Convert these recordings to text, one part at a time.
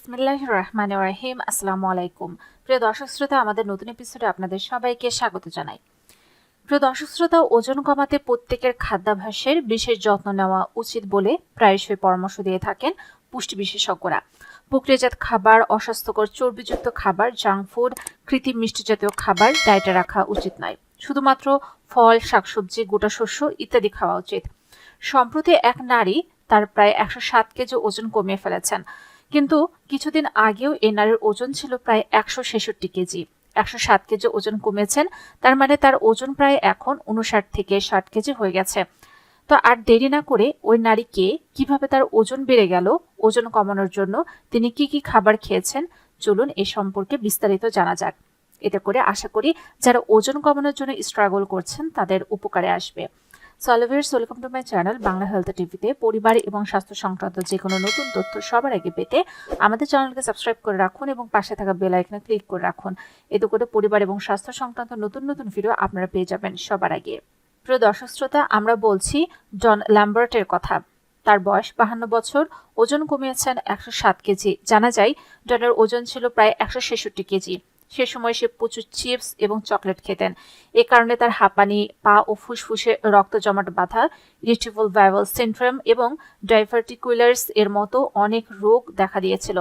বিসমিল্লাহ রহমান রাহিম। আসসালামু আলাইকুম প্রিয় দর্শক শ্রোতা, আমাদের নতুন এপিসোডে আপনাদের সবাইকে স্বাগত জানাই। প্রিয় দর্শক শ্রোতা, ওজন কমাতে প্রত্যেকের খাদ্যাভ্যাসের বিশেষ যত্ন নেওয়া উচিত বলে প্রায়শই পরামর্শ দিয়ে থাকেন পুষ্টি বিশেষজ্ঞরা। প্রক্রিয়াজাত খাবার, অস্বাস্থ্যকর চর্বিযুক্ত খাবার জাঙ্ক ফুড কৃত্রিম মিষ্টি জাতীয় খাবার ডায়েটে রাখা উচিত নয়। শুধুমাত্র ফল, শাকসবজি, গোটা শস্য ইত্যাদি খাওয়া উচিত। সম্প্রতি এক নারী তার প্রায় একশো সাত কেজি ওজন কমিয়ে ফেলেছেন। কিন্তু কিছুদিন আগেও এই নারীর ওজন ছিল প্রায় একশো ছেষট্টি কেজি। একশো সাত কেজি ওজন কমেছেন, তার মানে তার ওজন প্রায় এখন উনষাট থেকে ষাট কেজি হয়ে গেছে। তো আর দেরি না করে ওই নারীকে কীভাবে তার ওজন বেড়ে গেল, ওজন কমানোর জন্য তিনি কি কি খাবার খেয়েছেন, চলুন এ সম্পর্কে বিস্তারিত জানা যাক। এতে করে আশা করি যারা ওজন কমানোর জন্য স্ট্রাগল করছেন তাদের উপকারে আসবে। সলভিয়ার্স welcome to my channel Bangla health টিভিতে পরিবার এবং স্বাস্থ্য সংক্রান্ত যে কোনো নতুন তথ্য সবার আগে পেতে আমাদের চ্যানেলকে সাবস্ক্রাইব করে রাখুন এবং পাশে থাকা বেল আইকনে ক্লিক করে রাখুন। এতে করে পরিবার এবং স্বাস্থ্য সংক্রান্ত নতুন নতুন ভিডিও আপনারা পেয়ে যাবেন সবার আগে। প্রিয় দর্শক শ্রোতা, আমরা বলছি জন ল্যাম্বার্টের কথা। তার বয়স বাহান্ন বছর, ওজন কমিয়েছেন একশো সাত কেজি। জানা যায় ডনের ওজন ছিল প্রায় একশো ছেষট্টি কেজি। সে সময় সে প্রচুর চিপস এবং চকলেট খেতেন। এ কারণে তার হাঁপানি, পা ও ফুসফুসে রক্ত জমাট বাঁধা ইরিটেবল ভাইভাল সিন্ড্রোম এবং ডাইভার্টিকুলার্স এর মতো অনেক রোগ দেখা দিয়েছিল।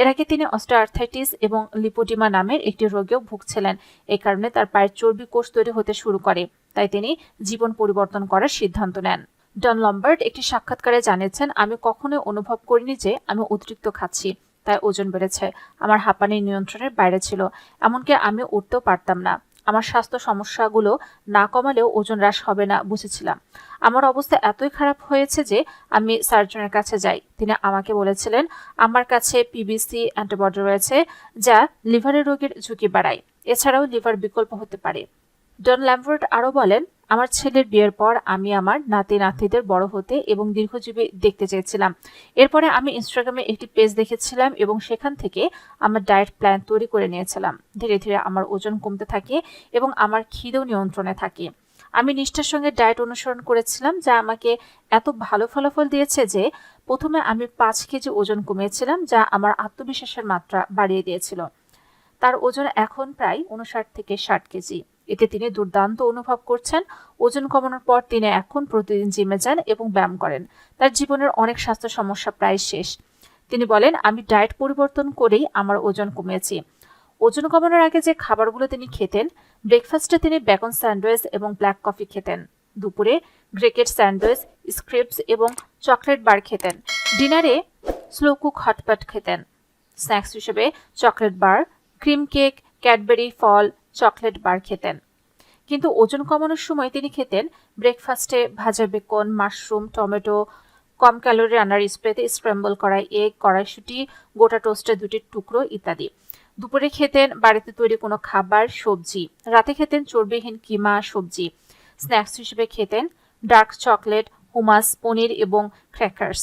এর আগে তিনি অস্টোআর্থাইটিস এবং লিপোডিমা নামের একটি রোগেও ভুগছিলেন। এই কারণে তার পায়ের চর্বি কোষ তৈরি হতে শুরু করে। তাই তিনি জীবন পরিবর্তন করার সিদ্ধান্ত নেন। ডন লম্বার্ড একটি সাক্ষাৎকারে জানিয়েছেন, আমি কখনোই অনুভব করিনি যে আমি অতিরিক্ত খাচ্ছি। তাই ওজন বেড়েছে। আমার হাঁপানি নিয়ন্ত্রণের বাইরে ছিল। এমনকি আমি উঠতেও পারতাম না। আমার স্বাস্থ্য সমস্যাগুলো না কমালেও ওজন হ্রাস হবে না বুঝেছিলাম। আমার অবস্থা এতই খারাপ হয়েছে যে আমি সার্জনের কাছে যাই। তিনি আমাকে বলেছিলেন, আমার কাছে পিবিসি অ্যান্টিবডি রয়েছে যা লিভারের রোগের ঝুঁকি বাড়ায়। এছাড়াও লিভার বিকল্প হতে পারে। ডন ল্যাম্বার্ট আরও বলেন আমার ছেলের বিয়ের পর আমি আমার নাতি নাতিদের বড় হতে এবং দীর্ঘজীবী দেখতে চেয়েছিলাম। এরপরে আমি ইনস্টাগ্রামে একটি পেজ দেখেছিলাম এবং সেখান থেকে আমার ডায়েট প্ল্যান তৈরি করে নিয়েছিলাম। ধীরে ধীরে আমার ওজন কমতে থাকে এবং আমার খিদেও নিয়ন্ত্রণে থাকে। আমি নিষ্ঠার সঙ্গে ডায়েট অনুসরণ করেছিলাম, যা আমাকে এত ভালো ফলাফল দিয়েছে যে প্রথমে আমি পাঁচ কেজি ওজন কমিয়েছিলাম, যা আমার আত্মবিশ্বাসের মাত্রা বাড়িয়ে দিয়েছিল। তার ওজন এখন প্রায় উনষাট থেকে ষাট কেজি। এতে তিনি দুর্দান্ত অনুভব করছেন। ওজন কমানোর পর তিনি এখন প্রতিদিন জিমে যান এবং ব্যায়াম করেন। তার জীবনের অনেক স্বাস্থ্য সমস্যা প্রায় শেষ। তিনি বলেন, আমি ডায়েট পরিবর্তন করেই আমার ওজন কমিয়েছি ওজন কমানোর আগে যে খাবারগুলো তিনি খেতেন, ব্রেকফাস্টে তিনি বেকন স্যান্ডউইচ এবং ব্ল্যাক কফি খেতেন। দুপুরে গ্রেকেট স্যান্ডউইচ স্ক্রিপস এবং চকলেট বার খেতেন। ডিনারে স্লো কুক হটপট খেতেন। স্ন্যাক্স হিসেবে chocolate bar, cream cake, Cadbury, ফল চকলেট বার খেতেন। কিন্তু ওজন কমানোর সময় তিনি খেতেন ব্রেকফাস্টে ভাজা বেকন, মাশরুম, টমেটো, কম ক্যালোরি রান্নার স্প্রেতে স্ক্র্যাম্বল করা এগ, কড়াইশুটি, গোটা টোস্টের দুটি টুকরো ইত্যাদি। দুপুরে খেতেন বাড়িতে তৈরি কোনো খাবার, সবজি। রাতে খেতেন চর্বিহীন কিমা, সবজি। স্ন্যাক্স হিসেবে খেতেন ডার্ক চকলেট, হুমাস, পনির এবং ক্র্যাকার্স।